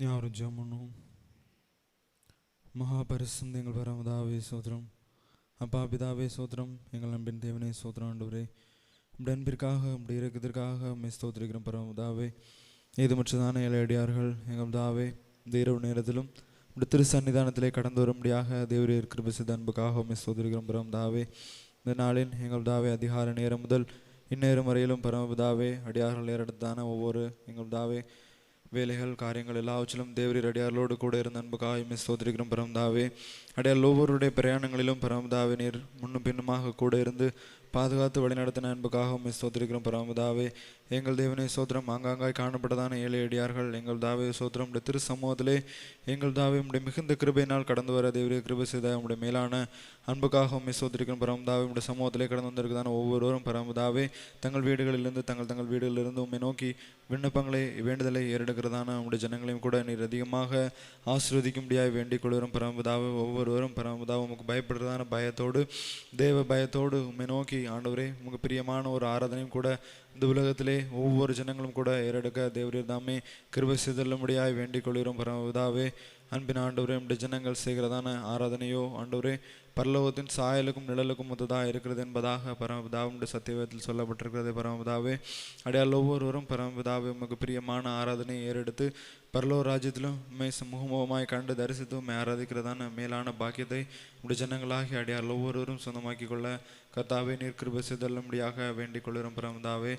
ஞாபகம் ஜெபம் மகாபரிசுந்த எங்கள் பரமதாவே சோத்திரம் அப்பா பிதாவே சோத்திரம் எங்கள் அன்பின் தேவனே சோத்திரம் ஆண்டவரே இப்படி அன்பிற்காக இப்படி இருக்கிறதுக்காக உம்மை ஸ்தோத்திரிக்கிறோம் பரமதாவே இது மற்றதான ஏழையடியார்கள் எங்கள் தாவே இந்த இரவு நேரத்திலும் இப்படி திரு சன்னிதானத்திலே கடந்து வரும்படியாக தேவரே கிருபை செய்த அன்புக்காக உம்மை ஸ்தோத்திரிக்கிறோம் பரமதாவே இந்த நாளின் எங்கள் தாவே அதிகார நேரம் முதல் இந்நேரம் வரையிலும் பரமபிதாவே அடியார்கள் ஏறெடுத்தான ஒவ்வொரு எங்கள் தாவே வேலைகள் காரியங்கள் எல்லாவற்றிலும் தேவரீர் அடியார்களோடு கூட இருந்த அன்புக்காக மிஸ் சோதரிக்கிறோம் பரமதாவே அடியார் ஒவ்வொருடைய பிரயாணங்களிலும் பரமதாவே நீர் முன்னும் பின்னுமாக கூட இருந்து பாதுகாத்து வழிநடத்தின அன்புக்காக மிஸ் சோதரிக்கிறோம் பரமதாவே எங்கள் தேவனை சோத்திரம் ஆங்காங்காய் காணப்பட்டதான ஏழை அடியார்கள் எங்கள் தாவே சோத்திரம் உடைய திரு சமூகத்திலே எங்கள் தாவே உடைய மிகுந்த கிருபையினால் கடந்து வர தேவரிய கிருபை செய்த உடைய மேலான அன்புக்காக உண்மை சோதரிக்கிறோம் பரமதாவே உடைய சமூகத்திலே கடந்து வந்திருக்கிறதான ஒவ்வொருவரும் பரமதாவே தங்கள் வீடுகளிலிருந்து தங்கள் தங்கள் வீடுகளிலிருந்து உண்மை நோக்கி விண்ணப்பங்களை வேண்டுதலை ஏறெடுக்கிறதான உடைய ஜனங்களையும் கூட நீர் அதிகமாக ஆசீர்வதிக்கும்படியாய் வேண்டிக் கொள்வரும் பரமதாவே ஒவ்வொருவரும் பரமதாவை உமக்கு பயப்படுறதான பயத்தோடு தேவ பயத்தோடு உண்மை நோக்கி ஆண்டவரே உங்கள் பிரியமான ஒரு ஆராதனையும் கூட இந்த உலகத்திலே ஒவ்வொரு ஜனங்களும் கூட ஏறெடுக்க தேவரீர் தாமே கிருபை செய்தல்லும்படியாய் வேண்டிக் கொள்கிறோம் பரமதாவே அன்பின் ஆண்டவரே நம்முடைய ஜனங்கள் செய்கிறதான ஆராதனையோ ஆண்டவரே பரலோகத்தின் சாயலுக்கும் நிழலுக்கும் ஒத்ததாக இருக்கிறது என்பதாக பரமபிதாவுடைய சத்தியத்தில் சொல்லப்பட்டிருக்கிறது பரமபிதாவே. அடையாள ஒவ்வொருவரும் பரமபிதாவே உமக்கு பிரியமான ஆராதனையை ஏறெடுத்து பரலோ ராஜ்யத்திலும் உண்மை முகமுகமாய் கண்டு தரிசித்து உண்மை ஆராதிக்கிறதான மேலான பாக்கியத்தை உடைய ஜனங்களாகி அடையாள ஒவ்வொருவரும் சொந்தமாக்கி கொள்ள கர்த்தாவே நீர் கிருபை செய்தல்லும்படியாக வேண்டிக் கொள்கிறோம் பரமதாவே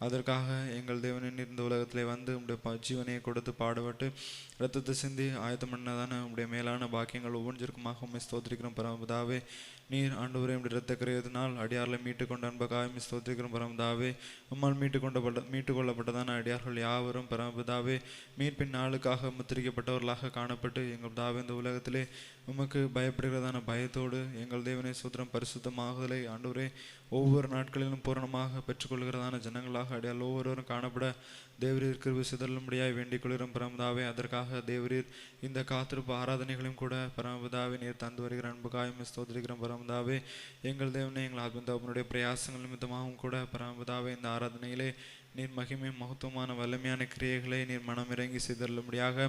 அதற்காக எங்கள் தேவனின் இந்த உலகத்திலே வந்து உடைய ஜீவனையை கொடுத்து பாடுபட்டு ரத்தத்தை சிந்தி ஆயத்தம் பண்ணதான உடைய மேலான பாக்கியங்கள் ஒவ்வொன்றிற்குமாக உண்மை ஸ்தோத்திரிக்கிறோம். பரமதாவே நீர் ஆண்டவரே உடைய ரத்த கிரயத்தினால் அடியார்களை மீட்டு கொண்ட அன்பக்காக உம்மை ஸ்தோத்திரிக்கிறோம். பரமதாவே உம்மால் மீட்டு கொண்டப்பட்ட மீட்டு கொள்ளப்பட்டதான அடியார்கள் யாவரும் பரமபிதாவே மீட்பின் நாளுக்காக முத்திரிக்கப்பட்டவர்களாக காணப்பட்டு எங்கள் தாவே இந்த உலகத்திலே உமக்கு பயப்படுகிறதான பயத்தோடு எங்கள் தேவனை சூத்திரம் பரிசுத்தமாகுதலை ஆண்டவரே ஒவ்வொரு நாட்களிலும் பூரணமாக பெற்றுக்கொள்கிறதான ஜனங்களாக அடையால் ஒவ்வொருவரும் காணப்பட தேவரீர் கிருபை சிதறும்படியாய் வேண்டிக் கொள்கிறோம் பரமதாவே அதற்காக தேவரீர் இந்த காத்திருப்பு ஆராதனைகளையும் கூட பரமதாவே நீர் தந்து வருகிற அன்புக்காயும் ஸ்தோத்திரிக்கிறோம். பரமதாவே எங்கள் தேவனே எங்கள் ஆத்மதாபனுடைய பிரயாசங்கள் நிமித்தமாகவும் கூட பரமதாவே இந்த ஆராதனையிலே நீர் மகிமை மகத்துவமான வல்லமையான கிரியைகளை நீர் மனமிறங்கி சிதறலும்படியாக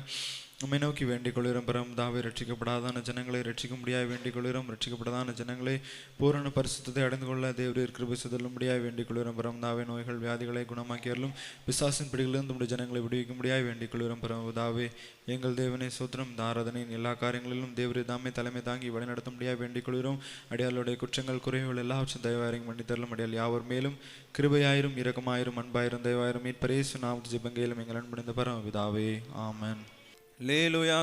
உம்மை நோக்கி வேண்டிக் கொள்கிறோம் பரமதாவை ரட்சிக்கப்படாதான ஜனங்களை ரட்சிக்க முடியாது வேண்டிக் கொள்கிறோம் ரட்சிக்கப்படாதான ஜனங்களை பூரண பரிசுத்தத்தை அடைந்து கொள்ள தேவரீர் கிருபை செய்தருளும்படியாக வேண்டிக் கொள்கிறோம் பரமதாவே நோய்கள் வியாதிகளை குணமாக்கியாலும் பிசாசின் பிடிகளிலிருந்து நம்முடைய ஜனங்களை விடுவிக்க முடியாது வேண்டிக் கொள்கிறோம் பரமதாவே எங்கள் தேவனை சோத்திரம் இந்த எல்லா காரியங்களிலும் தேவரே தாமே தலைமை தாங்கி வழிநடத்த முடியாது வேண்டிக் கொள்கிறோம் அடியாளுடைய குற்றங்கள் குறைவுகள் எல்லாவற்றும் தயவாயிரம் மன்னித்தரலும். அடியால் யாவர் மேலும் கிருபையாயிரும் இரக்கமாயிரும் அன்பாயிரம் தயவாயிரம் மீட்பரேசு நாம் ஜிபங்கையிலும் எங்கள் அன்பணிந்த பரமபிதாவே. ஆமன். லேலுயா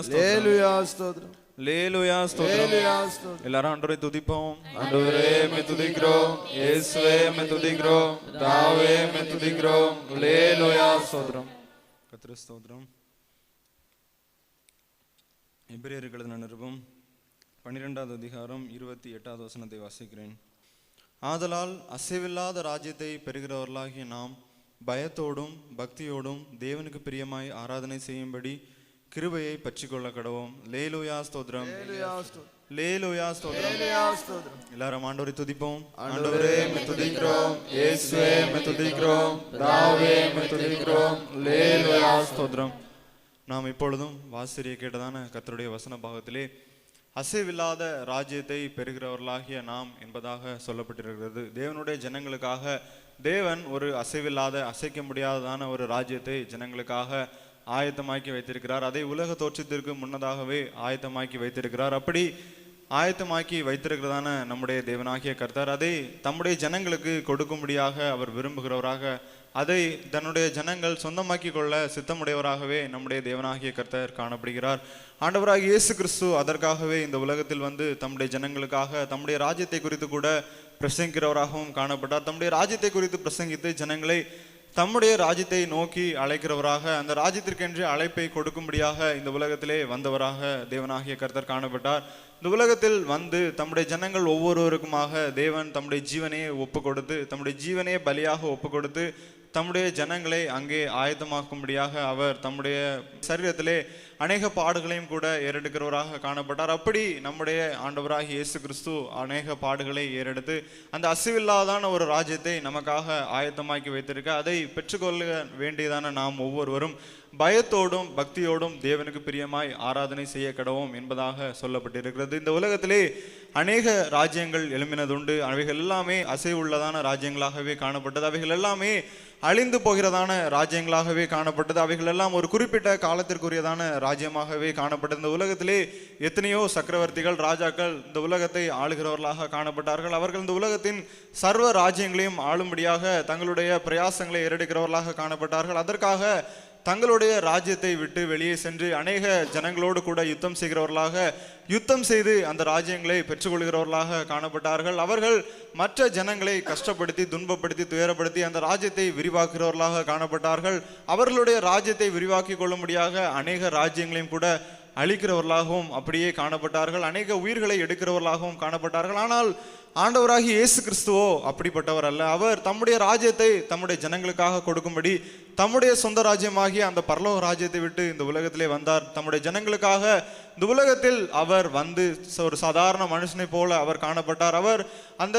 ஸ்தோத்திரம் லேலுயா ஸ்தோத்திரம் ஸ்தோத்திரம் எல்லாரும் ஆண்டவரை துதிப்போம் ஆண்டவரே மே துதிக்கிறோம் இயேசுவே மே துதிக்கிறோம் தாவே மே துதிக்கிறோம் ஹalleluya ஸ்தோத்திரம் கத்திர ஸ்தோத்திரம் எபிரேயர்கள் நிருபம் பன்னிரெண்டாவது அதிகாரம் இருபத்தி எட்டாவது வசனத்தை வாசிக்கிறேன் ஆதலால் அசைவில்லாத ராஜ்யத்தை பெறுகிறவர்களாகிய நாம் பயத்தோடும் பக்தியோடும் தேவனுக்கு பிரியமாய் ஆராதனை செய்யும்படி கிருபையை பற்றிக்கொள்ள கடவோம் லேலுயா ஸ்தோத்திரம். லேலுயா ஹalleluya ஸ்தோத்திரம். எல்லாரும் ஆண்டவரை துதிப்போம். ஆண்டவரே மே துதிக்கிறோம். இயேசுவே மே துதிக்கிறோம். தாவே மே துதிக்கிறோம். ஹalleluya ஸ்தோத்திரம். நாம் இப்பொழுதும் வாசிரிய கேட்டதான கர்த்தருடைய வசன பாகத்திலே அசைவில்லாத ராஜ்யத்தை பெறுகிறவர்களாகிய நாம் என்பதாக சொல்லப்பட்டிருக்கிறது. தேவனுடைய ஜனங்களுக்காக தேவன் ஒரு அசைவில்லாத அசைக்க முடியாததான ஒரு ராஜ்யத்தை ஜனங்களுக்காக ஆயத்தமாக்கி வைத்திருக்கிறார். அதை உலக தோற்றத்திற்கு முன்னதாகவே ஆயத்தமாக்கி வைத்திருக்கிறார். அப்படி ஆயத்தமாக்கி வைத்திருக்கிறதான நம்முடைய தேவனாகிய கர்த்தார் அதை தம்முடைய ஜனங்களுக்கு கொடுக்கும்படியாக அவர் விரும்புகிறவராக அதை தன்னுடைய ஜனங்கள் சொந்தமாக்கி கொள்ள சித்தமுடையவராகவே நம்முடைய தேவனாகிய கர்த்தர் காணப்படுகிறார். ஆண்டவராக இயேசு கிறிஸ்து அதற்காகவே இந்த உலகத்தில் வந்து தம்முடைய ஜனங்களுக்காக தம்முடைய ராஜ்யத்தை குறித்து கூட பிரசங்கிக்கிறவராகவும் காணப்பட்டார். தம்முடைய ராஜ்யத்தை குறித்து பிரசங்கித்து ஜனங்களை தம்முடைய ராஜ்யத்தை நோக்கி அழைக்கிறவராக அந்த ராஜ்யத்திற்கென்று அழைப்பை கொடுக்கும்படியாக இந்த உலகத்திலே வந்தவராக தேவனாகிய கர்த்தர் காணப்பட்டார். இந்த உலகத்தில் வந்து தம்முடைய ஜனங்கள் ஒவ்வொருவருக்குமாக தேவன் தம்முடைய ஜீவனையே ஒப்பு கொடுத்து தம்முடைய ஜீவனையே பலியாக ஒப்பு கொடுத்து தம்முடைய ஜனங்களை அங்கே ஆயத்தமாக்கும்படியாக அவர் தம்முடைய சரீரத்திலே அநேக பாடுகளையும் கூட ஏறெடுக்கிறவராக காணப்பட்டார். அப்படி நம்முடைய ஆண்டவராக இயேசு கிறிஸ்து அநேக பாடுகளை ஏறெடுத்து அந்த அசுவில்லாதான ஒரு ராஜ்யத்தை நமக்காக ஆயத்தமாக்கி வைத்திருக்க அதை பெற்றுக்கொள்ள வேண்டியதான நாம் ஒவ்வொருவரும் பயத்தோடும் பக்தியோடும் தேவனுக்கு பிரியமாய் ஆராதனை செய்ய கடவோம் என்பதாக சொல்லப்பட்டிருக்கிறது. இந்த உலகத்திலே அநேக ராஜ்யங்கள் எழும்பினதுண்டு. அவைகள் எல்லாமே அசைவுள்ளதான ராஜ்யங்களாகவே காணப்பட்டது. அவைகள் எல்லாமே அழிந்து போகிறதான ராஜ்யங்களாகவே காணப்பட்டது. அவைகள் எல்லாம் ஒரு குறிப்பிட்ட காலத்திற்குரியதான ராஜ்யமாகவே காணப்பட்டது இந்த உலகத்திலே எத்தனையோ சக்கரவர்த்திகள் ராஜாக்கள் இந்த உலகத்தை ஆளுகிறவர்களாக காணப்பட்டார்கள். அவர்கள் இந்த உலகத்தின் சர்வ ராஜ்யங்களையும் ஆளும்படியாக தங்களுடைய பிரயாசங்களை ஏறெடுக்கிறவர்களாக காணப்பட்டார்கள். அதற்காக தங்களுடைய ராஜ்யத்தை விட்டு வெளியே சென்று அநேக ஜனங்களோடு கூட யுத்தம் செய்கிறவர்களாக யுத்தம் செய்து அந்த ராஜ்யங்களை பெற்றுக்கொள்கிறவர்களாக காணப்பட்டார்கள். அவர்கள் மற்ற ஜனங்களை கஷ்டப்படுத்தி துன்பப்படுத்தி துயரப்படுத்தி அந்த ராஜ்யத்தை விரிவாக்குகிறவர்களாக காணப்பட்டார்கள். அவர்களுடைய ராஜ்யத்தை விரிவாக்கி கொள்ளும்படியாக அநேக ராஜ்யங்களையும் கூட அழிக்கிறவர்களாகவும் அப்படியே காணப்பட்டார்கள். அநேக உயிர்களை எடுக்கிறவர்களாகவும் காணப்பட்டார்கள். ஆனால் ஆண்டவராகி இயேசு கிறிஸ்துவோ அப்படிப்பட்டவர் அல்ல. அவர் தம்முடைய ராஜ்யத்தை தம்முடைய ஜனங்களுக்காக கொடுக்கும்படி தம்முடைய சொந்த ராஜ்யமாகிய அந்த பரலோக ராஜ்யத்தை விட்டு இந்த உலகத்திலே வந்தார். தம்முடைய ஜனங்களுக்காக இந்த உலகத்தில் அவர் வந்து ஒரு சாதாரண மனுஷனை போல அவர் காணப்பட்டார். அவர் அந்த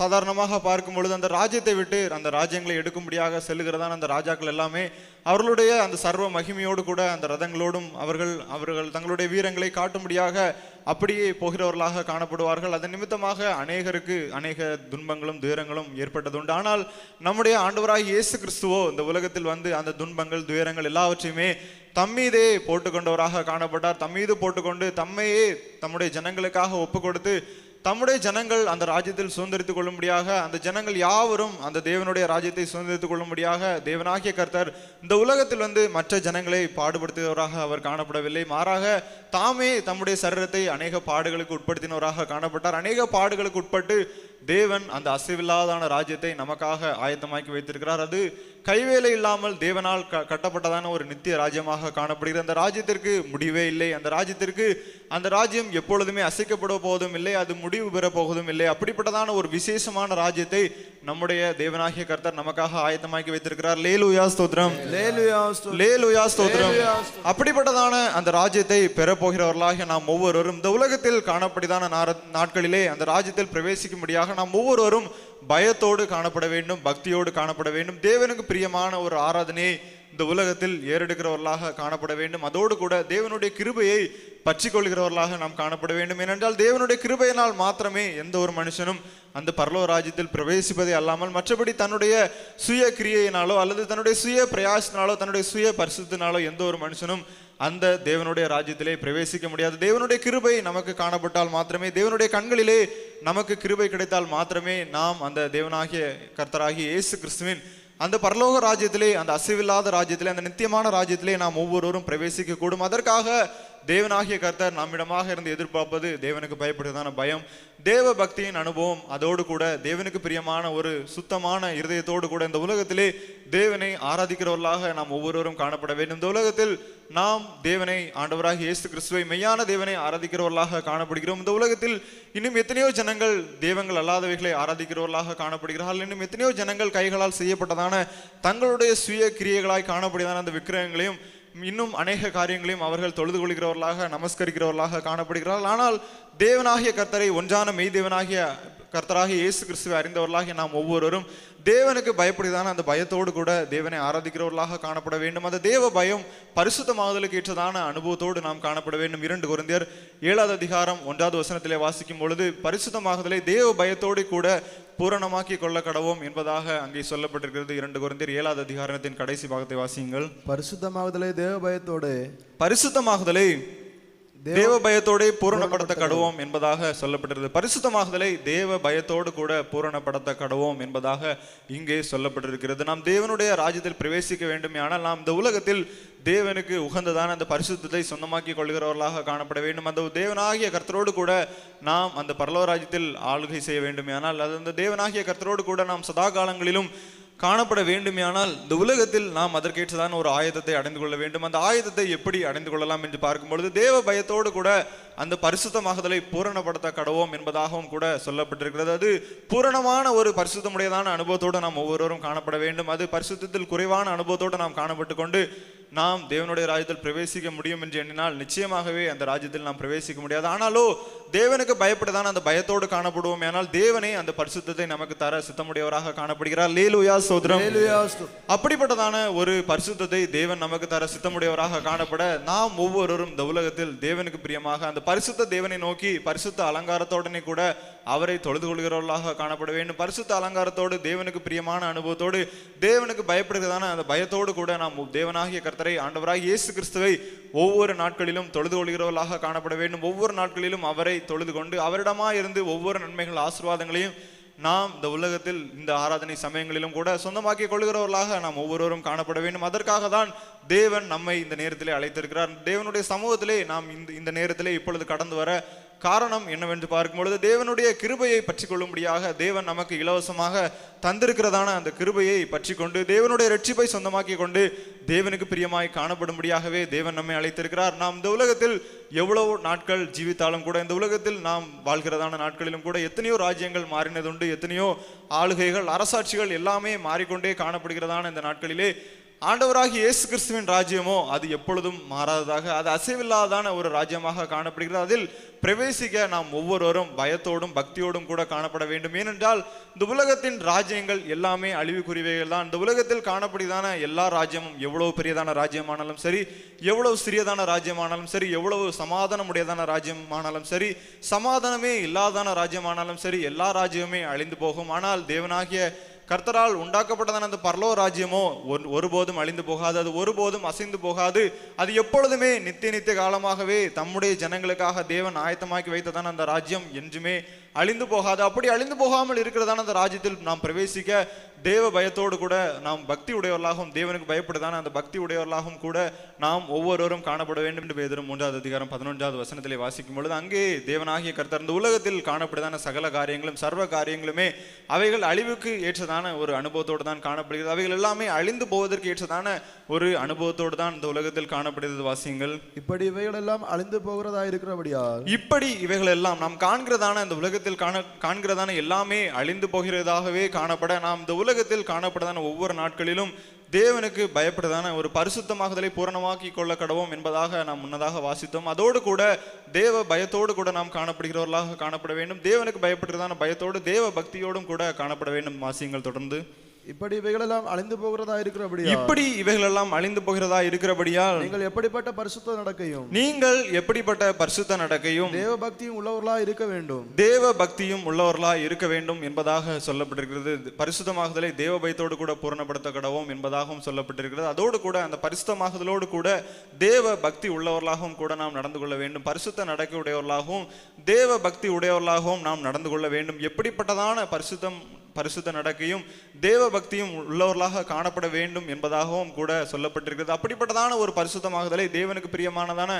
சாதாரணமாக பார்க்கும் பொழுது அந்த ராஜ்யத்தை விட்டு அந்த ராஜ்யங்களை எடுக்கும்படியாக செல்லுகிறதான அந்த ராஜாக்கள் எல்லாமே. அவர்களுடைய அந்த சர்வ மகிமையோடு கூட அந்த ரதங்களோடும் அவர்கள் அவர்கள் தங்களுடைய வீரங்களை காட்டும்படியாக அப்படியே போகிறவர்களாக காணப்படுவார்கள். அதன் நிமித்தமாக அநேகருக்கு அநேக துன்பங்களும் துயரங்களும் ஏற்பட்டதுண்டு. ஆனால் நம்முடைய ஆண்டவராக இயேசு கிறிஸ்துவோ இந்த உலகத்தில் வந்து அந்த துன்பங்கள் துயரங்கள் எல்லாவற்றையுமே தம்மீதே போட்டுக்கொண்டவராக காணப்பட்டார். தம்மீது போட்டுக்கொண்டு தம்மையே தம்முடைய ஜனங்களுக்காக ஒப்பு கொடுத்து தம்முடைய ஜனங்கள் அந்த ராஜ்யத்தில் சுதந்திரித்துக் கொள்ளும்படியாக அந்த ஜனங்கள் யாவரும் அந்த தேவனுடைய ராஜ்யத்தை சுதந்திரித்துக் கொள்ளும்படியாக தேவனாகிய கர்த்தர் இந்த உலகத்தில் வந்து மற்ற ஜனங்களை பாடுபடுத்துகிறவராக அவர் காணப்படவில்லை. மாறாக தாமே தம்முடைய சரீரத்தை அநேக பாடுகளுக்கு உட்படுத்தினவராக காணப்பட்டார். அநேக பாடுகளுக்கு உட்பட்டு தேவன் அந்த அசைவில்லாதான ராஜ்யத்தை நமக்காக ஆயத்தமாக்கி வைத்திருக்கிறார். அது கைவேலை இல்லாமல் தேவனால் க- கட்டப்பட்டதான ஒரு நித்திய ராஜ்யமாக காணப்படுகிறது. அந்த ராஜ்யத்திற்கு முடிவே இல்லை. அந்த ராஜ்யத்திற்கு அந்த ராஜ்யம் எப்பொழுதுமே அசைக்கப்பட போவதும் இல்லை அது முடிவு பெற போவதும் இல்லை. அப்படிப்பட்டதான ஒரு விசேஷமான ராஜ்யத்தை நம்முடைய தேவனாகிய கர்த்தர் நமக்காக ஆயத்தமாக்கி வைத்திருக்கிறார். லேலுயா. ஸ்தோத்திரம். லேலுயா ஸ்தோத்திரம். அப்படிப்பட்டதான அந்த ராஜ்யத்தை பெறப்போகிறவர்களாக நாம் ஒவ்வொருவரும் இந்த உலகத்தில் காணப்படிதான நாட்களிலே அந்த ராஜ்யத்தில் பிரவேசிக்கும்படியாக நாம் ஒவ்வொருவரும் பயத்தோடு காணப்பட வேண்டும் பக்தியோடு காணப்பட வேண்டும். தேவனுக்கு பிரியமான ஒரு ஆராதனையை இந்த உலகத்தில் ஏறெடுக்கிறவர்களாக காணப்பட வேண்டும். அதோடு கூட தேவனுடைய கிருபையை பற்றி கொள்கிறவர்களாக நாம் காணப்பட வேண்டும். ஏனென்றால் தேவனுடைய கிருபையினால் மாத்திரமே எந்த ஒரு மனுஷனும் அந்த பரலோ ராஜ்யத்தில் பிரவேசிப்பதே அல்லாமல் மற்றபடி தன்னுடைய சுய கிரியையினாலோ அல்லது தன்னுடைய சுய பிரயாசத்தினாலோ தன்னுடைய சுய பரிசுத்தினாலோ எந்த ஒரு மனுஷனும் அந்த தேவனுடைய ராஜ்யத்திலே பிரவேசிக்க முடியாது. தேவனுடைய கிருபை நமக்கு காணப்பட்டால் மாத்திரமே தேவனுடைய கண்களிலே நமக்கு கிருபை கிடைத்தால் மாத்திரமே நாம் அந்த தேவனாகிய கர்த்தராகிய இயேசு கிறிஸ்துவின் அந்த பரலோக ராஜ்யத்திலே அந்த அசைவில்லாத ராஜ்யத்திலே அந்த நித்தியமான ராஜ்யத்திலே நாம் ஒவ்வொருவரும் பிரவேசிக்க கூடும் அதற்காக தேவனாகிய கர்த்தர் நம்மிடமாக இருந்து எதிர்பார்ப்பது தேவனுக்கு பயப்படுவதான பயம். தேவ பக்தியின் அனுபவம் அதோடு கூட தேவனுக்கு பிரியமான ஒரு சுத்தமான இருதயத்தோடு கூட இந்த உலகத்திலே தேவனை ஆராதிக்கிறவர்களாக நாம் ஒவ்வொருவரும் காணப்பட வேண்டும். இந்த உலகத்தில் நாம் தேவனை ஆண்டவராக இயேசு கிறிஸ்துவை மெய்யான தேவனை ஆராதிக்கிறவர்களாக காணப்படுகிறோம். இந்த உலகத்தில் இன்னும் எத்தனையோ ஜனங்கள் தெய்வங்கள் அல்லாதவைகளை ஆராதிக்கிறவர்களாக காணப்படுகிறார்கள். இன்னும் எத்தனையோ ஜனங்கள் கைகளால் செய்யப்பட்டதான தங்களுடைய சுய கிரியைகளாய் காணப்படுவதான அந்த விக்கிரகங்களையும் இன்னும் அநேக காரியங்களையும் அவர்கள் தொழுது கொள்கிறவர்களாக நமஸ்கரிக்கிறவர்களாக காணப்படுகிறார்கள். ஆனால் தேவனாகிய கர்த்தரை ஒன்றான மெய் தேவனாகிய கர்த்தராகிய இயேசு கிறிஸ்துவை அறிந்தவர்களாகிய நாம் ஒவ்வொருவரும் தேவனுக்கு பயப்படுதான அந்த பயத்தோடு கூட தேவனை ஆராதிக்கிறவர்களாக காணப்பட வேண்டும். அந்த தேவ பயம் பரிசுத்தமாதலுக்கு ஏற்றதான அனுபவத்தோடு நாம் காணப்பட வேண்டும். இரண்டு குருந்தியர் ஏழாவது அதிகாரம் ஒன்றாவது வசனத்திலே வாசிக்கும் பொழுது பரிசுத்தமாகுதலை தேவ பயத்தோடு கூட பூரணமாக்கி கொள்ள கடவோம் என்பதாக அங்கே சொல்லப்பட்டிருக்கிறது. இரண்டு குருந்தியர் ஏழாவது அதிகாரத்தின் கடைசி பாகத்தை வாசியுங்கள். பரிசுத்தமாகுதலே தேவ பயத்தோடு பரிசுத்தமாகுதலை தேவ பயத்தோட பூரணப்படுத்த கடவோம் என்பதாக சொல்லப்பட்டிருக்கிறது பரிசுத்தமாகுதலை தேவ பயத்தோடு கூட பூரணப்படுத்த கடவோம் என்பதாக இங்கே சொல்லப்பட்டிருக்கிறது. நாம் தேவனுடைய ராஜ்யத்தில் பிரவேசிக்க வேண்டும். ஆனால் நாம் இந்த உலகத்தில் தேவனுக்கு உகந்ததான அந்த பரிசுத்தத்தை சொந்தமாக்கி கொள்கிறவர்களாக காணப்பட வேண்டும். அந்த தேவனாகிய கர்த்தரோடு கூட நாம் அந்த பரலோக ராஜ்யத்தில் ஆளுகை செய்ய வேண்டும். ஆனால் அது அந்த தேவனாகிய கர்த்தரோடு கூட நாம் சதா காலங்களிலும் காணப்பட வேண்டுமானால் இந்த உலகத்தில் நாம் அதற்கேற்றதான ஒரு ஆயுதத்தை அடைந்து கொள்ள வேண்டும். அந்த ஆயுதத்தை எப்படி அடைந்து கொள்ளலாம் என்று பார்க்கும்பொழுது தேவ பயத்தோடு கூட அந்த பரிசுத்தமாகுதலை பூரணப்படுத்த கடவோம் என்பதாகவும் கூட சொல்லப்பட்டிருக்கிறது. அது பூரணமான ஒரு பரிசுத்தமுடையதான அனுபவத்தோடு நாம் ஒவ்வொருவரும் காணப்பட வேண்டும். அது பரிசுத்தத்தில் குறைவான அனுபவத்தோடு நாம் காணப்பட்டு கொண்டு நாம் தேவனுடைய ராஜ்யத்தில் பிரவேசிக்க முடியும் என்று எண்ணினால் நிச்சயமாகவே அந்த ராஜ்யத்தில் நாம் பிரவேசிக்க முடியாது. ஆனாலோ தேவனுக்கு பயப்படதான் அந்த பயத்தோடு காணப்படுவோம். ஆனால் தேவனே அந்த பரிசுத்தத்தை நமக்கு தர சித்தமுடையவராக காணப்படுகிறார். லேலுயா சோதரம் அப்படிப்பட்டதான ஒரு பரிசுத்தத்தை தேவன் நமக்கு தர சித்தமுடையவராக காணப்பட நாம் ஒவ்வொருவரும் இந்த உலகத்தில் தேவனுக்கு பிரியமாக அந்த பரிசுத்த தேவனை நோக்கி பரிசுத்த அலங்காரத்தோடனே கூட அவரை தொழுது கொள்கிறவர்களாக காணப்பட வேண்டும். பரிசுத்த அலங்காரத்தோடு தேவனுக்கு பிரியமான அனுபவத்தோடு தேவனுக்கு பயப்படுகிறதான அந்த பயத்தோடு கூட நாம் தேவனாகிய கர்த்தரை ஆண்டவராக இயேசு கிறிஸ்துவை ஒவ்வொரு நாட்களிலும் தொழுது கொள்கிறவர்களாக காணப்பட வேண்டும். ஒவ்வொரு நாட்களிலும் அவரை தொழுது கொண்டு அவரிடமா இருந்து ஒவ்வொரு நன்மைகள் ஆசீர்வாதங்களையும் நாம் இந்த உலகத்தில் இந்த ஆராதனை சமயங்களிலும் கூட சொந்தமாக்கி கொள்கிறவர்களாக நாம் ஒவ்வொருவரும் காணப்பட வேண்டும். அதற்காக தான் தேவன் நம்மை இந்த நேரத்திலே அழைத்திருக்கிறார். தேவனுடைய சமூகத்திலே நாம் இந்த இந்த நேரத்திலே இப்பொழுது கடந்து வர காரணம் என்னவென்று பார்க்கும் பொழுது தேவனுடைய கிருபையை பற்றி கொள்ளும்படியாக தேவன் நமக்கு இலவசமாக தந்திருக்கிறதான அந்த கிருபையை பற்றி கொண்டு தேவனுடைய ரட்சிப்பை சொந்தமாக்கி கொண்டு தேவனுக்கு பிரியமாய் காணப்படும்படியாகவே தேவன் நம்மை அழைத்திருக்கிறார். நாம் இந்த உலகத்தில் எவ்வளவு நாட்கள் ஜீவித்தாலும் கூட இந்த உலகத்தில் நாம் வாழ்கிறதான நாட்களிலும் கூட எத்தனையோ ராஜ்யங்கள் மாறினதுண்டு எத்தனையோ ஆளுகைகள் அரசாட்சிகள் எல்லாமே மாறிக்கொண்டே காணப்படுகிறதான இந்த நாட்களிலே ஆண்டவராக இயேசு கிறிஸ்துவின் ராஜ்யமோ அது எப்பொழுதும் மாறாததாக அது அசைவில்லாதான ஒரு ராஜ்யமாக காணப்படுகிறது. அதில் பிரவேசிக்க நாம் ஒவ்வொருவரும் பயத்தோடும் பக்தியோடும் கூட காணப்பட வேண்டும். ஏனென்றால் இந்த உலகத்தின் ராஜ்யங்கள் எல்லாமே அழிவுக்குரியவைகள் தான். இந்த உலகத்தில் காணப்படுதான எல்லா ராஜ்யமும் எவ்வளவு பெரியதான ராஜ்யமானாலும் சரி எவ்வளவு சிறியதான ராஜ்யமானாலும் சரி எவ்வளவு சமாதானம் உடையதான ராஜ்யமானாலும் சரி சமாதானமே இல்லாதான ராஜ்யமானாலும் சரி எல்லா ராஜ்யமுமே அழிந்து போகும். ஆனால் தேவனாகிய கர்த்தரால் உண்டாக்கப்பட்டதான அந்த பரலோ ராஜ்யமோ ஒருபோதும் அழிந்து போகாது அது ஒருபோதும் அசைந்து போகாது. அது எப்பொழுதுமே நித்திய நித்திய காலமாகவே தம்முடைய ஜனங்களுக்காக தேவன் ஆயத்தமாக்கி வைத்ததான அந்த ராஜ்யம் என்றுமே அழிந்து போகாது. அப்படி அழிந்து போகாமல் இருக்கிறதான அந்த ராஜ்யத்தில் நாம் பிரவேசிக்க தேவ பயத்தோடு கூட நாம் பக்தி உடையவர்களாகவும் தேவனுக்கு பயப்படுதான அந்த பக்தி உடையவர்களாகவும் கூட நாம் ஒவ்வொருவரும் காணப்பட வேண்டும் என்று பேதரும் மூன்றாவது அதிகாரம் பதினொன்றாவது வசனத்திலே வாசிக்கும் பொழுது அங்கே தேவனாகிய கர்த்தர் இந்த உலகத்தில் காணப்படுதான சகல காரியங்களும் சர்வ காரியங்களுமே அவைகள் அழிவுக்கு ஏற்றதான ஒரு அனுபவத்தோடு தான் காணப்படுகிறது. அவைகள் எல்லாமே அழிந்து போவதற்கு ஏற்றதான ஒரு அனுபவத்தோடு தான் இந்த உலகத்தில் காணப்படுகிறது. வாசியங்கள். இப்படி இவைகள் எல்லாம் அழிந்து போகிறதா இருக்கிறபடியால் இப்படி இவைகள் எல்லாம் நாம் காண்கிறதான இந்த உலகத்தில் காண காண்கிறதான எல்லாமே அழிந்து போகிறதாகவே காணப்பட நாம் இந்த உலகத்தில் காணப்படதான ஒவ்வொரு நாட்களிலும் தேவனுக்கு பயப்படுதான ஒரு பரிசுத்தமாகுதலை பூரணமாக்கி கொள்ள கடவோம் என்பதாக நாம் முன்னதாக வாசித்தோம். அதோடு கூட தேவ பயத்தோடு கூட நாம் காணப்படுகிறவர்களாக காணப்பட வேண்டும். தேவனுக்கு பயப்படுறதான பயத்தோடு தேவ பக்தியோடும் கூட காணப்பட வேண்டும் வாசியங்கள் தொடர்ந்து. இப்படி இவைகள் எல்லாம் அழிந்து போகிறதா இருக்கிறபடியால்? இப்படி இவைகள் எல்லாம் அழிந்து போகிறதா இருக்கிறபடியால்? நீங்கள் எப்படிப்பட்ட பரிசுத்த நடக்கையும் நீங்கள் எப்படிப்பட்ட பரிசுத்த நடக்கையும்? தேவ பக்தியும் உள்ளவர்களா இருக்க வேண்டும். தேவ பக்தியும் உள்ளவர்களாய் இருக்க வேண்டும் என்பதாக சொல்லப்பட்டிருக்கிறது. பரிசுத்தமாகுதலை தேவ பயத்தோடு கூட பூரணப்படுத்த கடவோம் என்பதாகவும் சொல்லப்பட்டிருக்கிறது. அதோடு கூட அந்த பரிசுத்தமாகுதலோடு கூட தேவ பக்தி உள்ளவர்களாகவும் கூட நாம் நடந்து கொள்ள வேண்டும். பரிசுத்த நடக்கை உடையவர்களாகவும் தேவ பக்தி உடையவர்களாகவும் நாம் நடந்து கொள்ள வேண்டும். எப்படிப்பட்டதான பரிசுத்தம் பரிசுத்த நடக்கையும் தேவ பக்தியும் உள்ளவர்களாக காணப்பட வேண்டும் என்பதாகவும் கூட சொல்லப்பட்டிருக்கிறது. அப்படிப்பட்டதான ஒரு பரிசுத்தமாகுதலை தேவனுக்கு பிரியமானதான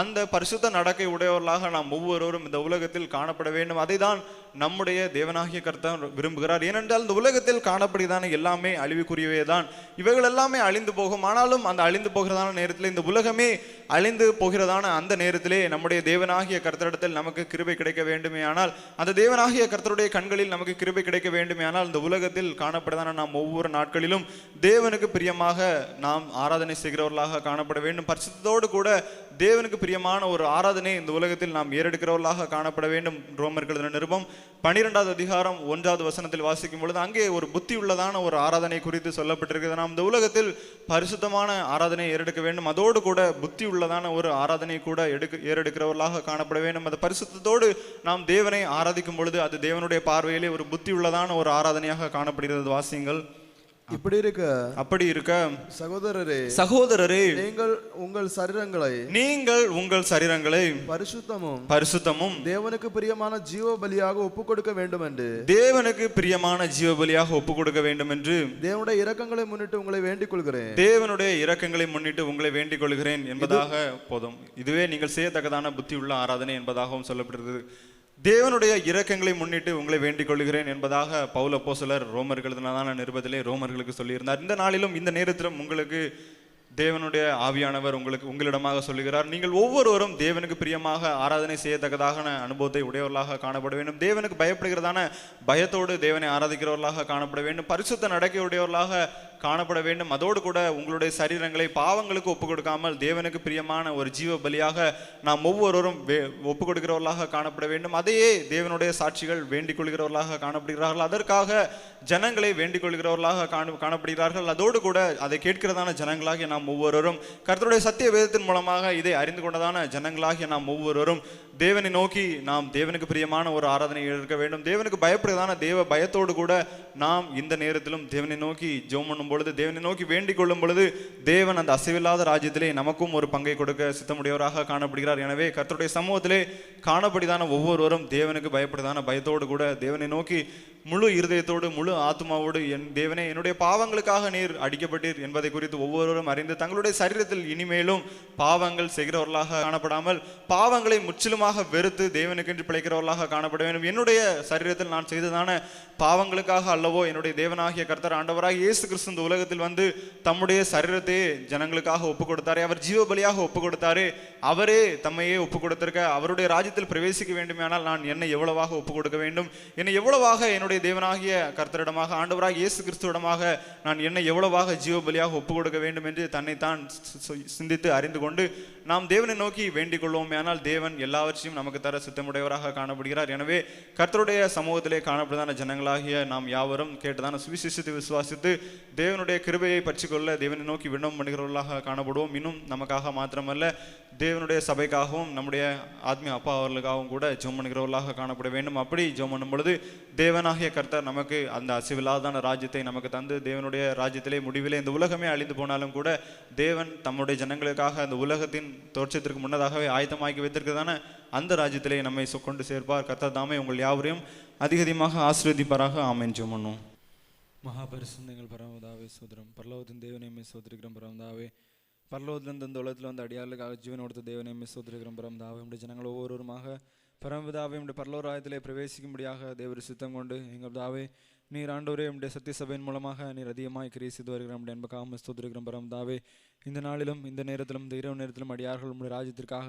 அந்த பரிசுத்த நடக்கை உடையவர்களாக நாம் ஒவ்வொருவரும் இந்த உலகத்தில் காணப்பட வேண்டும். அதை தான் நம்முடைய தேவனாகிய கர்த்தர் விரும்புகிறார். ஏனென்றால் இந்த உலகத்தில் காணப்படுகிறதான எல்லாமே அழிவுக்குரியவே தான் இவைகள் எல்லாமே அழிந்து போகும். ஆனாலும் அந்த அழிந்து போகிறதான நேரத்தில் இந்த உலகமே அழிந்து போகிறதான அந்த நேரத்திலே நம்முடைய தேவனாகிய கர்த்தரிடத்தில் நமக்கு கிருபை கிடைக்க வேண்டுமே ஆனால் அந்த தேவனாகிய கர்த்தருடைய கண்களில் நமக்கு கிருபை கிடைக்க வேண்டுமே ஆனால் இந்த உலகத்தில் காணப்படுதான நாம் ஒவ்வொரு நாட்களிலும் தேவனுக்கு பிரியமாக நாம் ஆராதனை செய்கிறவர்களாக காணப்பட வேண்டும். பரிசுத்தோடு கூட தேவனுக்கு பிரியமான ஒரு ஆராதனை இந்த உலகத்தில் நாம் ஏறெடுக்கிறவர்களாக காணப்பட வேண்டும். ரோமர்களது நிருபம் பனிரெண்டாவது அதிகாரம் ஒன்றாவது வசனத்தில் வாசிக்கும் பொழுது அங்கே ஒரு புத்தி உள்ளதான ஒரு ஆராதனை குறித்து சொல்லப்பட்டிருக்கிறது. நாம் இந்த உலகத்தில் பரிசுத்தமான ஆராதனை ஏறெடுக்க வேண்டும். அதோடு கூட புத்தி உள்ளதான ஒரு ஆராதனை கூட எடுக்க ஏறெடுக்கிறவர்களாக காணப்பட வேண்டும். அந்த பரிசுத்தத்தோடு நாம் தேவனை ஆராதிக்கும் பொழுது அது தேவனுடைய பார்வையிலே ஒரு புத்தி உள்ளதான ஒரு ஆராதனையாக காணப்படுகிறது. வாசியங்கள். இப்படி இருக்க அப்படி இருக்க சகோதரரே சகோதரரே நீங்கள் உங்கள் சரீரங்களை நீங்கள் உங்கள் சரீரங்களை பரிசுத்தமும் பரிசுத்தமும் தேவனுக்கு பிரியமான ஜீவ பலியாக ஒப்பு கொடுக்க வேண்டும் என்று தேவனுக்கு பிரியமான ஜீவபலியாக ஒப்பு கொடுக்க வேண்டும் என்று தேவனுடைய இரக்கங்களை முன்னிட்டு உங்களை வேண்டிக் கொள்கிறேன் தேவனுடைய இரக்கங்களை முன்னிட்டு உங்களை வேண்டிக் கொள்கிறேன் என்பதாக போதும். இதுவே நீங்கள் செய்யத்தக்கதான புத்தி உள்ள ஆராதனை என்பதாகவும் சொல்லப்படுகிறது. தேவனுடைய இரக்கங்களை முன்னிட்டு உங்களை வேண்டிக் கொள்கிறேன் என்பதாக பௌல போசலர் ரோமர்கள் எழுதினதான நிருபத்திலே ரோமர்களுக்கு சொல்லியிருந்தார். இந்த நாளிலும் இந்த நேரத்திலும் உங்களுக்கு தேவனுடைய ஆவியானவர் உங்களுக்கு உங்களிடமாக சொல்லுகிறார். நீங்கள் ஒவ்வொருவரும் தேவனுக்கு பிரியமாக ஆராதனை செய்யத்தக்கதாக அனுபவத்தை உடையவர்களாக காணப்பட வேண்டும். தேவனுக்கு பயப்படுகிறதான பயத்தோடு தேவனை ஆராதிக்கிறவர்களாக காணப்பட வேண்டும். பரிசுத்த நடக்க உடையவர்களாக காணப்பட வேண்டும். அதோடு கூட உங்களுடைய சரீரங்களை பாவங்களுக்கு ஒப்பு கொடுக்காமல் தேவனுக்கு பிரியமான ஒரு ஜீவ பலியாக நாம் ஒவ்வொருவரும் ஒப்பு கொடுக்கிறவர்களாக காணப்பட வேண்டும். அதையே தேவனுடைய சாட்சிகள் வேண்டிக் கொள்கிறவர்களாக காணப்படுகிறார்கள். அதற்காக ஜனங்களை வேண்டிக் கொள்கிறவர்களாக காண காணப்படுகிறார்கள். அதோடு கூட அதை கேட்கிறதான ஜனங்களாகிய நாம் ஒவ்வொருவரும் கர்த்தருடைய சத்திய வேதத்தின் மூலமாக இதை அறிந்து கொண்டதான ஜனங்களாகிய நாம் ஒவ்வொருவரும் தேவனை நோக்கி நாம் தேவனுக்கு பிரியமான ஒரு ஆராதனை இருக்க வேண்டும். தேவனுக்கு பயப்படுதான தேவ பயத்தோடு கூட நாம் இந்த நேரத்திலும் தேவனை நோக்கி ஜோம் பண்ணும் பொழுது தேவனை நோக்கி வேண்டிக் கொள்ளும் பொழுது தேவன் அந்த அசைவில்லாத ராஜ்யத்திலே நமக்கும் ஒரு பங்கை கொடுக்க சித்தமுடையவராக காணப்படுகிறார். எனவே கர்த்தருடைய சமூகத்திலே காணப்படிதான ஒவ்வொருவரும் தேவனுக்கு பயப்படுதான பயத்தோடு கூட தேவனை நோக்கி முழு இருதயத்தோடு முழு ஆத்மாவோடு என் தேவனே என்னுடைய பாவங்களுக்காக நீர் அடிக்கப்பட்டீர் என்பதை குறித்து ஒவ்வொருவரும் அறிந்து தங்களுடைய சரீரத்தில் இனிமேலும் பாவங்கள் செய்கிறவர்களாக காணப்படாமல் பாவங்களை முற்றிலுமாக வெறுத்து தேவனுக்கென்று பிழைக்கிறவர்களாக காணப்பட வேண்டும். என்னுடைய சரீரத்தில் நான் செய்ததான பாவங்களுக்காக அல்லவோ என்னுடைய தேவனாகிய கர்த்தர் ஆண்டவராக இயேசு கிறிஸ்து இந்த உலகத்தில் வந்து தம்முடைய சரீரத்தையே ஜனங்களுக்காக ஒப்பு கொடுத்தாரே அவர் ஜீவபலியாக ஒப்புக் ஒப்பு கொடுத்தாரே அவரே தம்மையே ஒப்பு கொடுத்திருக்க அவருடைய ராஜ்யத்தில் பிரவேசிக்க வேண்டுமானால் நான் என்னை எவ்வளவாக ஒப்பு கொடுக்க வேண்டும்? என்னை எவ்வளவாக என்னுடைய நம்முடைய தேவனாகிய கர்த்தரிடமாக ஆண்டவராக இயேசு கிறிஸ்துவிடமாக நான் என்னை எவ்வளவாக ஜீவ பலியாக ஒப்பு கொடுக்க வேண்டும் என்று தன்னைத்தான் சிந்தித்து அறிந்து கொண்டு நாம் தேவனை நோக்கி வேண்டிக் கொள்வோமே. ஆனால் தேவன் எல்லாவற்றையும் நமக்கு தர சித்தமுடையவராக காணப்படுகிறார். எனவே கர்த்தருடைய சமூகத்திலே காணப்படுதான ஜனங்களாகிய நாம் யாவரும் கேட்டதான சுவிசேஷத்தை விசுவாசித்து தேவனுடைய கிருபையை பற்றிக்கொள்ள தேவனை நோக்கி விண்ணம் பண்ணுகிறவர்களாக காணப்படுவோம். இன்னும் நமக்காக மாத்திரமல்ல தேவனுடைய சபைக்காகவும் நம்முடைய ஆத்மீய அப்பா அவர்களுக்காகவும் கூட ஜோம் பண்ணுகிறவர்களாக காணப்பட வேண்டும். அப்படி ஜோம் பண்ணும் பொழுது தேவனாக ஆண்டவராகிய கர்த்தர் நமக்கு அந்த அசிவில்லாதான ராஜ்யத்தை நமக்கு தந்து தேவனுடைய ராஜ்யத்திலே முடிவிலே இந்த உலகமே அழிந்து போனாலும் கூட தேவன் தம்முடைய ஜனங்களுக்காக அந்த உலகத்தின் தோற்றத்திற்கு முன்னதாகவே ஆயத்தமாக்கி வைத்திருக்கிறதான அந்த ராஜ்யத்திலே நம்மை கொண்டு சேர்ப்பார். கர்த்தர் தாமே உங்கள் யாவரையும் அதிகதிகமாக அதிகமாக ஆசீர்வதிப்பாராக. ஆமென். மகாபரிசுந்தங்கள் பரமதாவே சோதரம். பரலோகத்தின் தேவனையுமே சோதரிக்கிறோம் பரமதாவே பரலோகத்திலிருந்து இந்த உலகத்தில் வந்து அடியாளுக்காக ஜீவன் கொடுத்த தேவனையுமே சோதரிக்கிறோம் பரமதாவே நம்முடைய ஜனங்கள் ஒவ்வொருவருமாக பரமதாவே நம்முடைய பரலோராயத்திலே பிரவேசிக்கும்படியாக தேவர் சித்தம் கொண்டு எங்கள் தாவே நீர் ஆண்டவரே நம்முடைய சத்திய சபையின் மூலமாக நீர் அதிகமாக கிரியை செய்து வருகிற நம்முடைய அன்புக்காக ஸ்தோத்திரிக்கிறோம். பரமதாவே இந்த நாளிலும் இந்த நேரத்திலும் இந்த இரவு நேரத்திலும் அடியார்கள் உம்முடைய ராஜ்யத்திற்காக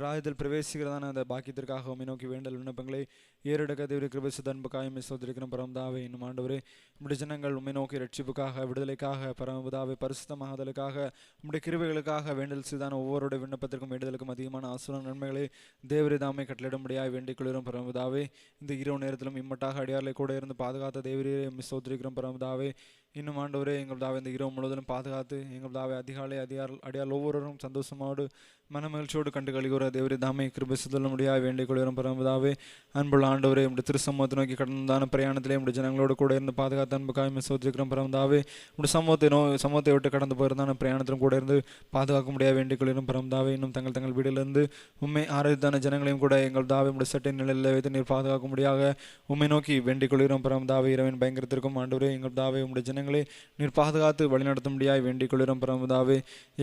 ராஜ்யத்தில் பிரவேசிக்கிறதான அந்த பாக்கியத்திற்காக உண்மை நோக்கி வேண்டல் விண்ணப்பங்களை ஏறெடுக்க தேவரி கிருபசித்த அன்புக்காக சோதரிக்கிற பரமதாவே இன்னும் ஆண்டவரே நம்முடைய ஜனங்கள் உண்மை நோக்கி ரட்சிப்புக்காக விடுதலைக்காக பரமபுதாவை பரிசுத்தமாகதலுக்காக நம்முடைய கிருவைகளுக்காக வேண்டல் செய்தான ஒவ்வொருடைய விண்ணப்பத்திற்கும் வேண்டுதலுக்கும் அதிகமான ஆசுர நன்மைகளை தேவரி தாமை கட்டளிடும்படியாக வேண்டிக் கொள்கிறோம் பரமபுதாவே இந்த இரவு நேரத்திலும் இம்மட்டாக அடியார்களை கூட இருந்து பாதுகாத்த தேவரியை சோதரிக்கிறோம் பரமபுதாவே இன்னும் ஆண்டவரே எங்கள் தாவை இந்த இரவு முழுவதும் பாதுகாத்து எங்கள் தாவை அதிகாலை அதிகார அடியால் ஒவ்வொருவரும் சந்தோஷமோடு மனமகிழ்ச்சியோடு கண்டு கழிகிற தேவரே தாமை கிருபை சுதல முடியாது வேண்டிக் கொள்கிறோம் பரம்பதாவே. அன்புள்ள ஆண்டவரே உடைய திருசமூகத்தை நோக்கி கடந்தான பிரயாணத்திலே உடைய ஜனங்களோடு கூட இருந்து பாதுகாத்து அன்புக்காக சோதிக்கிறோம் பரம்பதாவே. உடைய சமூகத்தை நோ சமூகத்தை விட்டு கடந்து போயிருந்தான பிரயாணத்திலும் கூட இருந்து பாதுகாக்க முடியாது வேண்டிக் கொள்கிறோம் பரம்பதாவே. இன்னும் தங்கள் தங்கள் வீட்டிலிருந்து உண்மை ஆரோக்கியத்தான ஜனங்களையும் கூட எங்கள் தாவை உடைய சட்டை நிலையில் வைத்து நீர் பாதுகாக்க முடியாக உண்மை நோக்கி வேண்டிக் கொள்கிறோம் பரம்பதாவே. இரவின் பயங்கரத்திற்கும் ஆண்டவரே எங்கள் தாவை உடைய ஜனங்களை நீர் பாதுகாத்து வழிநடத்த முடியாது வேண்டிக் கொள்கிறோம் பரம்பதாவே.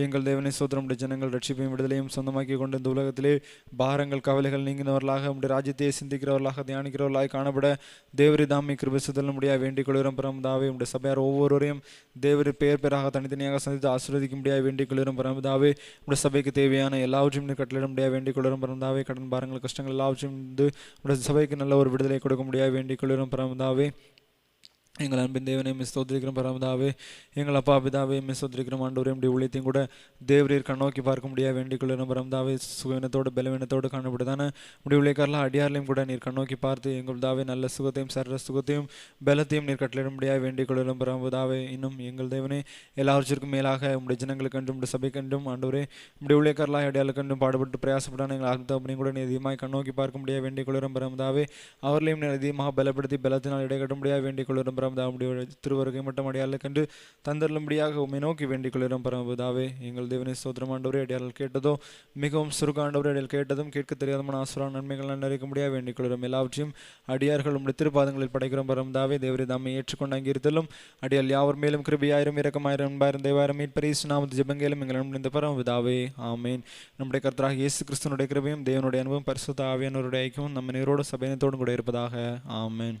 எங்கள் தேவனை சோதரம் உடைய ஜனங்கள் ரட்சிப்பையும் விடுதலையும் சொந்தமாக்கி கொண்டு இந்த உலகத்திலே பாரங்கள் கவலைகள் நீங்கினவர்களாக நம்முடைய ராஜ்யத்தை சிந்திக்கிறவர்களாக தியானிக்கிறவர்களாக காணப்பட தேவரி தாமி கிருபை சுதல முடியாது வேண்டிக் கொள்கிறோம் பரமதாவே நம்முடைய சபையார் ஒவ்வொருவரையும் தேவரி பெயர் பெயராக தனித்தனியாக சந்தித்து ஆசீர்வதிக்க முடியாது வேண்டிக் கொள்கிறோம் பரமதாவே நம்முடைய சபைக்கு தேவையான எல்லாவற்றையும் நீர் கட்டளிட முடியாது வேண்டிக் கொள்கிறோம் பரமதாவே கடன் பாரங்கள் கஷ்டங்கள் எல்லாவற்றையும் நம்முடைய சபைக்கு நல்ல ஒரு விடுதலை கொடுக்க முடியாது வேண்டிக் கொள்கிறோம் பரமதாவே எங்கள் அன்பின் தேவனையும் மிஸ் தோத்திரிக்கிறோம் பரமதாவே எங்கள் அப்பா பிதாவே மிஸ் தோத்திரிக்கிறோம் ஆண்டவரே நம்முடைய உள்ளத்தையும் கூட தேவரீர் கண்ணோக்கி பார்க்க முடியாது. வேண்டிக் கொள்ளும் பரமதாவே சுகவினத்தோடு பலவீனத்தோடு காணப்படுதானே நம்முடைய ஊழியக்காரலாம் அடியார்லையும் கூட நீர் கண்ணோக்கி பார்த்து எங்கள் தாவே நல்ல சுகத்தையும் சர்ற சுகத்தையும் பலத்தையும் நீர் கட்டளிட முடியாது. வேண்டிக்கொள்ளும் பரமதாவே இன்னும் எங்கள் தேவனே எல்லாவற்றிற்கும் மேலாக உடைய ஜனங்களுக்கு கண்டும் உடைய சபை கண்டும் ஆண்டவரே நம்முடைய ஊழியக்காரலாம் அடியாளு கண்டும் பாடுபட்டு பிரயாசப்படான எங்கள் ஆத்மதாபனையும் கூட நீ அதிகமாக கண்ணோக்கி பார்க்க முடியாது. வேண்டிக்கொள்ளும் பரமதாவே அவர்களையும் நீர் அதிகமாக பலப்படுத்தி பலத்தினால் இடைக்கட்ட முடியாது. வேண்டிக்கொள்ளும் கொள்ளும் திருவருகை மட்டும் அடையாள கண்டு தந்தருளும்படியாக உண்மை நோக்கி வேண்டிக் கொள்கிறோம் பரமபிதாவே. எங்கள் தேவனை சோதரம் அடையாளம் கேட்டதோ மிகவும் சுருக்க ஆண்டவரே கேட்டதும் கேட்க தெரியாதமான ஆசுரான் நன்மைகள் நிறைக்க முடியாது வேண்டிக் கொள்கிறோம். எல்லாவற்றையும் அடியார்கள் உடைய திருப்பாதங்களில் படைக்கிறோம் பரமதாவே தேவரை தாமை ஏற்றுக்கொண்டு அங்கிருத்தலும் அடியால் யாவர் மேலும் கிருபியாயிரம் இரக்கமாயிரம் அன்பாயிரம் தேவாயிரம் மீட்பரீசு நாமது ஜெபங்கேலும் எங்கள் அன்பு பரமபிதாவே. ஆமேன். நம்முடைய கர்த்தராக இயேசு கிறிஸ்துனுடைய கிருபையும் தேவனுடைய அன்பும் பரிசுத்த ஆவியானவருடைய ஐக்கியமும் நம்ம நேரோடு சபையினத்தோடும் கூட இருப்பதாக. ஆமேன்.